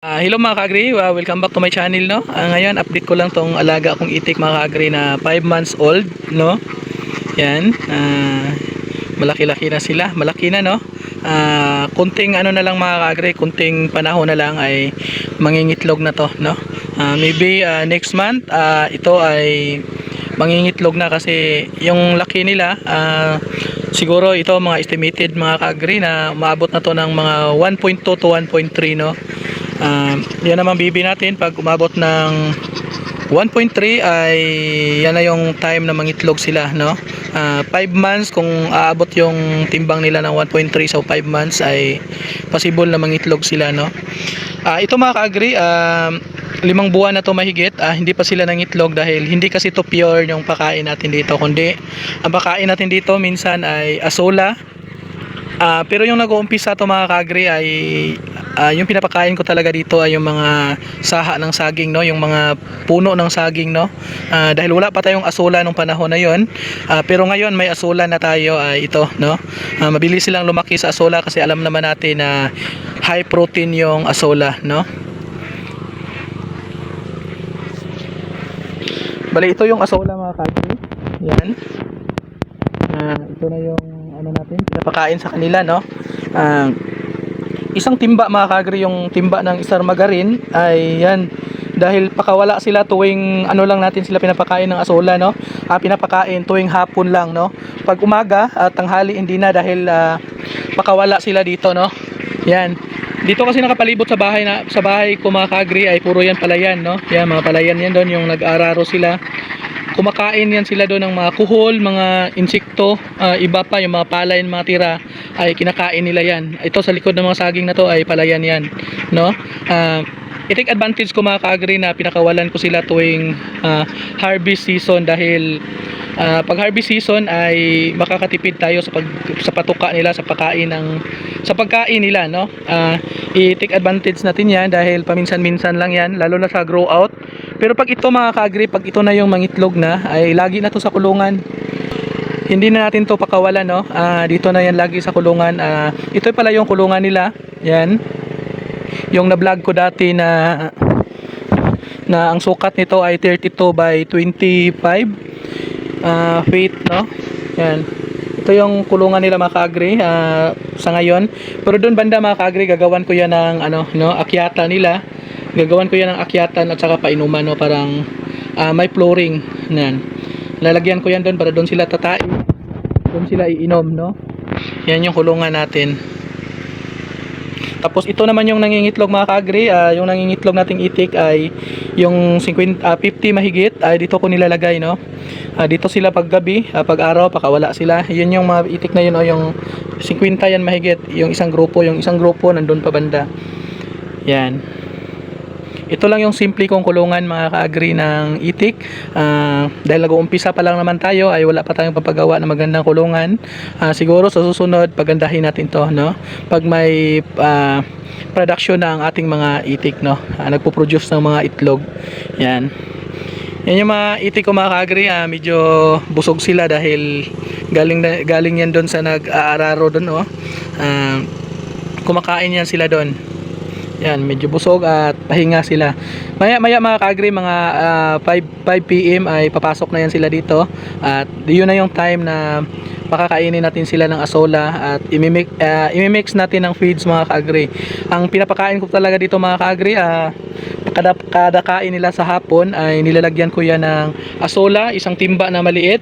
Ah, hello mga kaagri, Ah, welcome back to my channel no. Ah, ngayon update ko lang tong alaga kong itik mga kaagri na 5 months old no. Yan. Ah, malaki-laki na sila, malaki na no. Ah, kunting ano na lang mga kaagri, kunting panahon na lang ay mangingitlog na to no. Ah, maybe ah, next month ah, ito ay mangingitlog na kasi yung laki nila ah, siguro ito mga estimated mga kaagri na maabot na to ng mga 1.2 to 1.3 no. Um, yan naman bibi natin pag umabot ng 1.3 ay yan na yung time na mangitlog sila no. 5 months kung aabot yung timbang nila ng 1.3 so 5 months ay possible na mangitlog sila no. Ah, ito mga ka-agree, um, limang buwan na to mahigit, ah, hindi pa sila nangitlog dahil hindi kasi to pure yung pakain natin dito kundi ang pakain natin dito minsan ay asola, Ah, pero yung nag-uumpisa to mga kagri ay ah, yung pinapakain ko talaga dito ay yung mga saha ng saging no, yung mga puno ng saging no. Ah, dahil wala pa tayong asula nung panahon na yon. Ah, pero ngayon may asula na tayo ay ito no. Ah, mabilis silang lumaki sa asula kasi alam naman natin na high protein yung asula no. Bali ito yung asola mga kagri. Yan. Ah, ito na yung ano natin, pinapakain sa kanila, no? Ah, isang timba mga kagri yung timba ng isar magarin. Ay yan dahil pakawala sila tuwing ano lang natin sila pinapakain ng asola no? Ah, pinapakain tuwing hapon lang no? Pag umaga at tanghali hindi na dahil ah, pakawala sila dito no? Yan. Dito kasi nakapalibot sa bahay na sa bahay ko mga kagri ay puro yan palayan no? Yan mga palayan yan doon yung nag-araro sila kumakain yan sila doon ng mga kuhol, mga insekto, ah, iba pa yung mga palay, mga tira ay kinakain nila yan. Ito sa likod ng mga saging na to ay palayan yan, no? Ah, i-take advantage ko mga na pinakawalan ko sila tuwing ah, harvest season dahil ah, pag harvest season ay makakatipid tayo sa pag sa patuka nila sa pagkain ng sa pagkain nila no Ah, i-take advantage natin yan dahil paminsan-minsan lang yan lalo na sa grow out pero pag ito mga kaagri pag ito na yung mangitlog na ay lagi na to sa kulungan. Hindi na natin to pakawalan no? Ah, dito na yan lagi sa kulungan. Ah, ito pala yung kulungan nila. Yan. Yung na-vlog ko dati na na ang sukat nito ay 32 by 25 ah feet no? Yan. Ito yung kulungan nila mga kaagri ah, sa ngayon. Pero doon banda mga kaagri gagawan ko yan ng ano no akyata nila gagawan ko yan ng akyatan at saka painuman no? Parang ah, may flooring. Yan lalagyan ko yan doon para doon sila tatai doon sila iinom no? Yan yung kulungan natin. Tapos ito naman yung nangingitlog mga kaagri, ah, yung nangingitlog nating itik ay yung 50, ah, 50 mahigit, ay dito ko nilalagay no. Ah, dito sila pag gabi, ah, pag araw pakawala sila. Yun yung mga itik na yun o yung 50 yan mahigit, yung isang grupo, yung isang grupo nandun pa banda. Yan. Ito lang yung simple kong kulungan mga kaagri ng itik. Ah, dahil nag-uumpisa pa lang naman tayo ay wala pa tayong papagawa ng magandang kulungan. Ah, siguro sa susunod pagandahin natin to no. Pag may ah, production ang ating mga itik no. Ah, nagpo-produce ng mga itlog. Yan. Yan yung mga itik ko mga kaagri, ah, medyo busog sila dahil galing galing yan doon sa nag-aararo doon oh. Ah, kumakain yan sila doon. Yan, medyo busog at pahinga sila. Maya maya mga kaagri, mga ah, 5 5 PM ay papasok na yan sila dito at yun na yung time na pakakainin natin sila ng asola at imimix, ah, imimix natin ng feeds mga kaagri. Ang pinapakain ko talaga dito mga kaagri, ah, kada, kada kain nila sa hapon ay nilalagyan ko yan ng asola, isang timba na maliit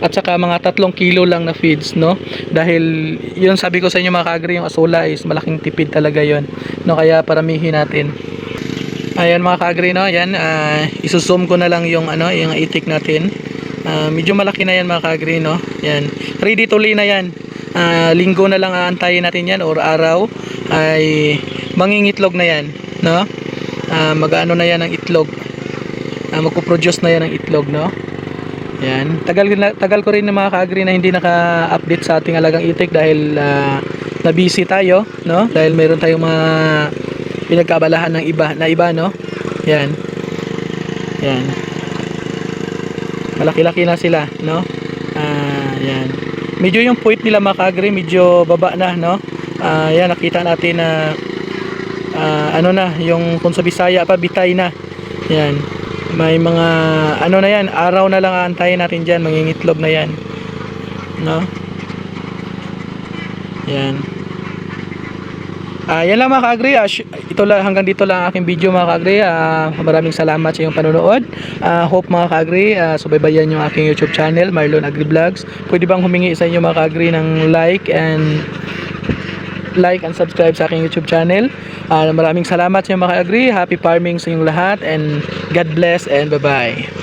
at saka mga tatlong kilo lang na feeds no? Dahil yun sabi ko sa inyo mga kaagri yung asola is malaking tipid talaga yon no? Kaya paramihin natin. Ayan mga kaagri no? Yan ah, isusum ko na lang yung ano yung itik natin. Ah, medyo malaki na yan mga kaagri no? Yan ready to lay na yan. Ah, linggo na lang aantayin natin yan or araw ay mangingitlog na yan no? Ah, mag-ano na yan ng itlog. Uh, magpo-produce na yan ng itlog no yan. Tagal, tagal ko rin na mga ka-agree na hindi naka-update sa ating alagang itik dahil ah, na-busy tayo, no? Dahil mayroon tayong mga pinagkaabalahan ng iba, na iba, no? Yan. Yan. Malaki-laki na sila, no? Ah, yan. Medyo yung puwit nila mga ka-agree, medyo baba na, no? Ah, yan, nakita natin na ah, ano na, yung kung sa Bisaya pa, bitay na. Yan. May mga, ano na yan, araw na lang aantayin natin dyan, mangingitlog na yan. No? Yan. Ah, yan lang mga ka-agri. Sh- ito lang hanggang dito lang ang aking video mga ka-agri. Ah, maraming salamat sa iyong panonood. Ah, hope mga ka-agri, ah, subaybayan yung aking YouTube channel, Marlon Agri Vlogs. Pwede bang humingi sa inyo mga ka-agri ng like and like and subscribe sa aking YouTube channel. Ah, maraming salamat sa inyo mga ka-agri. Happy farming sa inyong lahat and God bless and bye-bye.